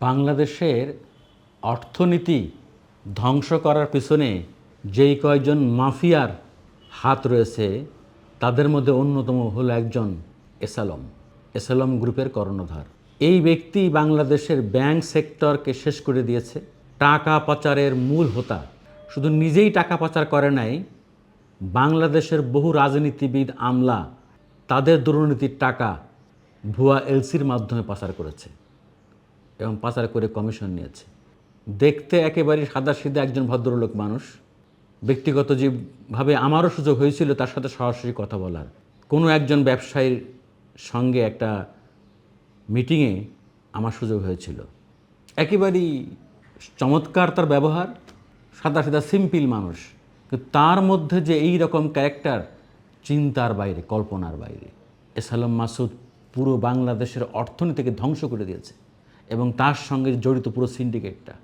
বাংলাদেশের অর্থনীতি ধ্বংস করার পিছনে যেই কয়জন মাফিয়ার হাত রয়েছে, তাদের মধ্যে অন্যতম হলো একজন এসালম এসালম গ্রুপের কর্ণধার। এই ব্যক্তি বাংলাদেশের ব্যাংক সেক্টরকে শেষ করে দিয়েছে। টাকা পাচারের মূল হোতা। শুধু নিজেই টাকা পাচার করে নাই, বাংলাদেশের বহু রাজনীতিবিদ আমলা তাদের দুর্নীতির টাকা ভুয়া এলসির মাধ্যমে পাচার করেছে। এবং পাচার করে কমিশন নিয়েছে। দেখতে একেবারে সাদা সিধা একজন ভদ্রলোক মানুষ। ব্যক্তিগত যেভাবে আমারও সুযোগ হয়েছিল তার সাথে সরাসরি কথা বলার। কোনো একজন ব্যবসায়ীর সঙ্গে একটা মিটিংয়ে আমার সুযোগ হয়েছিল। একেবারেই চমৎকার তার ব্যবহার সাদা সাদা সিম্পল মানুষ। কিন্তু তার মধ্যে যে এই রকম ক্যারেক্টার, চিন্তার বাইরে, কল্পনার বাইরে। এসালাম মাসুদ পুরো বাংলাদেশের অর্থনীতিকে ধ্বংস করে দিয়েছে। এবং তার সঙ্গে জড়িত পুরো সিন্ডিকেটটা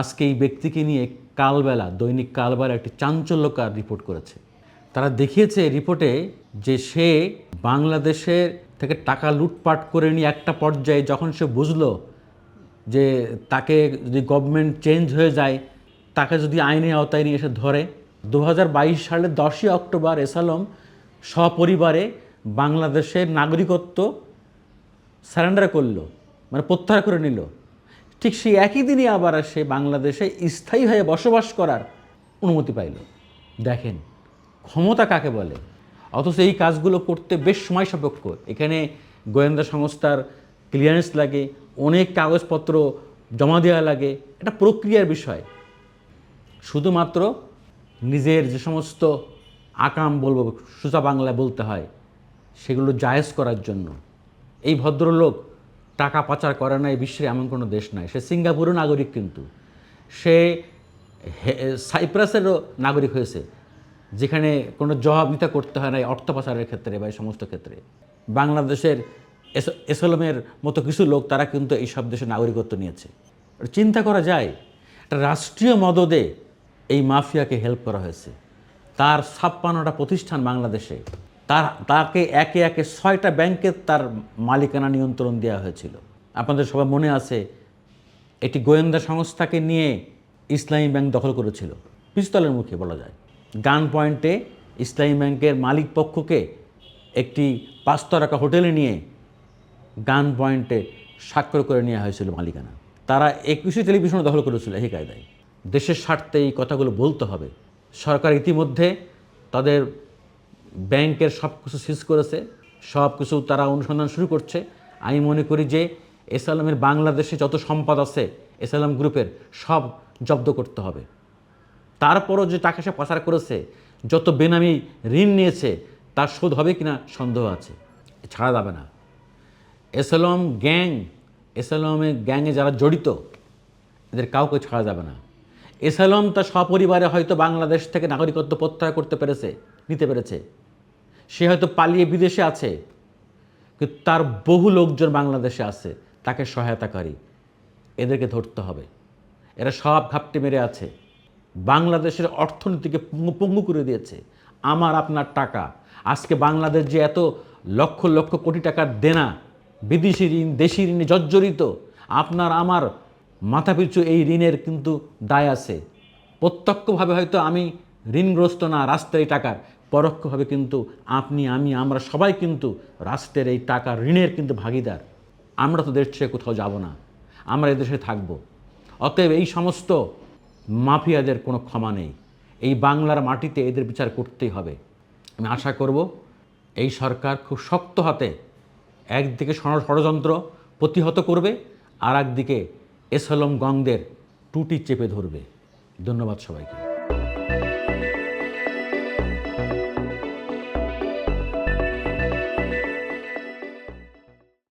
আজকে এই ব্যক্তিকে নিয়ে কালবেলা, দৈনিক কালবেলা একটি চাঞ্চল্যকার রিপোর্ট করেছে। তারা দেখিয়েছে রিপোর্টে যে সে বাংলাদেশের থেকে টাকা লুটপাট করে নিয়ে একটা পর্যায়ে যখন সে বুঝলো যে তাকে যদি গভর্নমেন্ট চেঞ্জ হয়ে যায়, তাকে যদি আইনের আওতায় নিয়ে এসে ধরে দু হাজার বাইশ সালের দশই অক্টোবর এসালম সপরিবারে বাংলাদেশের নাগরিকত্ব সারেন্ডার করল। মানে প্রত্যাহার করে নিল। ঠিক সেই একই দিনই আবার সে বাংলাদেশে স্থায়ী হয়ে বসবাস করার অনুমতি পাইল। দেখেন, ক্ষমতা কাকে বলে? অথচ এই কাজগুলো করতে বেশ সময় সাপেক্ষ। এখানে গোয়েন্দা সংস্থার ক্লিয়ারেন্স লাগে, অনেক কাগজপত্র জমা দেওয়া লাগে, এটা প্রক্রিয়ার বিষয়। শুধুমাত্র নিজের যে সমস্ত আকাম বলব, সোজা বাংলায় বলতে হয়, সেগুলো জায়েজ করার জন্য। এই ভদ্রলোক টাকা পাচার করে না এই বিশ্বের এমন কোনো দেশ নাই। সে সিঙ্গাপুরের নাগরিক কিন্তু। সে সাইপ্রাসেরও নাগরিক হয়েছে, যেখানে কোনো জবাবদিতা করতে হয় না অর্থ পাচারের ক্ষেত্রে বা এই সমস্ত ক্ষেত্রে। বাংলাদেশের এস- এসলমের মতো কিছু লোক, তারা কিন্তু এই সব দেশের নাগরিকত্ব নিয়েছে। চিন্তা করা যায়, একটা রাষ্ট্রীয় মদদে এই মাফিয়াকে হেল্প করা হয়েছে। তার ছাপ্পান্নটা প্রতিষ্ঠান বাংলাদেশে। তার, তাকে একে একে ছয়টা ব্যাংকের তার মালিকানা নিয়ন্ত্রণ দেওয়া হয়েছিল। আপনাদের সবাই মনে আছে, এটি গোয়েন্দা সংস্থাকে নিয়ে ইসলামী ব্যাংক দখল করেছিল। পিস্তলের মুখে বলা যায়। গান পয়েন্টে ইসলামী ব্যাংকের মালিক পক্ষকে একটি পাঁচতারকা হোটেলে নিয়ে গান পয়েন্টে স্বাক্ষর করে নেওয়া হয়েছিল মালিকানা। তারা একুশে টেলিভিশন দখল করেছিল এই কায়দায়। দেশের স্বার্থে এই কথাগুলো বলতে হবে। সরকার ইতিমধ্যে তাদের ব্যাংকের সব কিছু সিজ করেছে, সব কিছু তারা অনুসন্ধান শুরু করছে। আমি মনে করি যে এসআলমের বাংলাদেশে যত সম্পদ আছে এসআলম গ্রুপের সব জব্দ করতে হবে। তারপরও যে টাকা সে পাচার করেছে, যত বেনামি ঋণ নিয়েছে, তার শোধ হবে কিনা সন্দেহ আছে ছাড়া যাবে না। এসলম গ্যাং এসলমের গ্যাংয়ে যারা জড়িত, এদের কাউকে ছাড়া যাবে না। এসলম তার সপরিবারে হয়তো বাংলাদেশ থেকে নাগরিকত্ব প্রত্যাহার করতে পেরেছে, নিতে পেরেছে। সে হয়তো পালিয়ে বিদেশে আছে, কিন্তু তার বহু লোকজন বাংলাদেশে আছে, তাকে সহায়তাকারী। এদেরকে ধরতে হবে। এরা সব ঘাপটি মেরে আছে। বাংলাদেশের অর্থনীতিকে পঙ্গু পঙ্গু করে দিয়েছে। আমার আপনার টাকা। আজকে বাংলাদেশ যে এত লক্ষ লক্ষ কোটি টাকার দেনা, বিদেশি ঋণ, দেশি ঋণে জর্জরিত, আপনার আমার মাথাপিছু এই ঋণের কিন্তু দায় আছে। প্রত্যক্ষভাবে হয়তো আমি ঋণগ্রস্ত না, রাস্তায় টাকার। পরোক্ষভাবে কিন্তু আপনি, আমি, আমরা সবাই কিন্তু রাষ্ট্রের এই টাকা ঋণের কিন্তু ভাগিদার। আমরা তো দেশ ছেড়ে কোথাও যাব না। আমরা এদেশে থাকব। অতএব এই সমস্ত মাফিয়াদের কোনো ক্ষমা নেই। এই বাংলার মাটিতে এদের বিচার করতেই হবে। আমি আশা করব এই সরকার খুব শক্ত হাতে একদিকে ষড়যন্ত্র প্রতিহত করবে আর একদিকে এসলম গংদের টুটি চেপে ধরবে। ধন্যবাদ সবাইকে।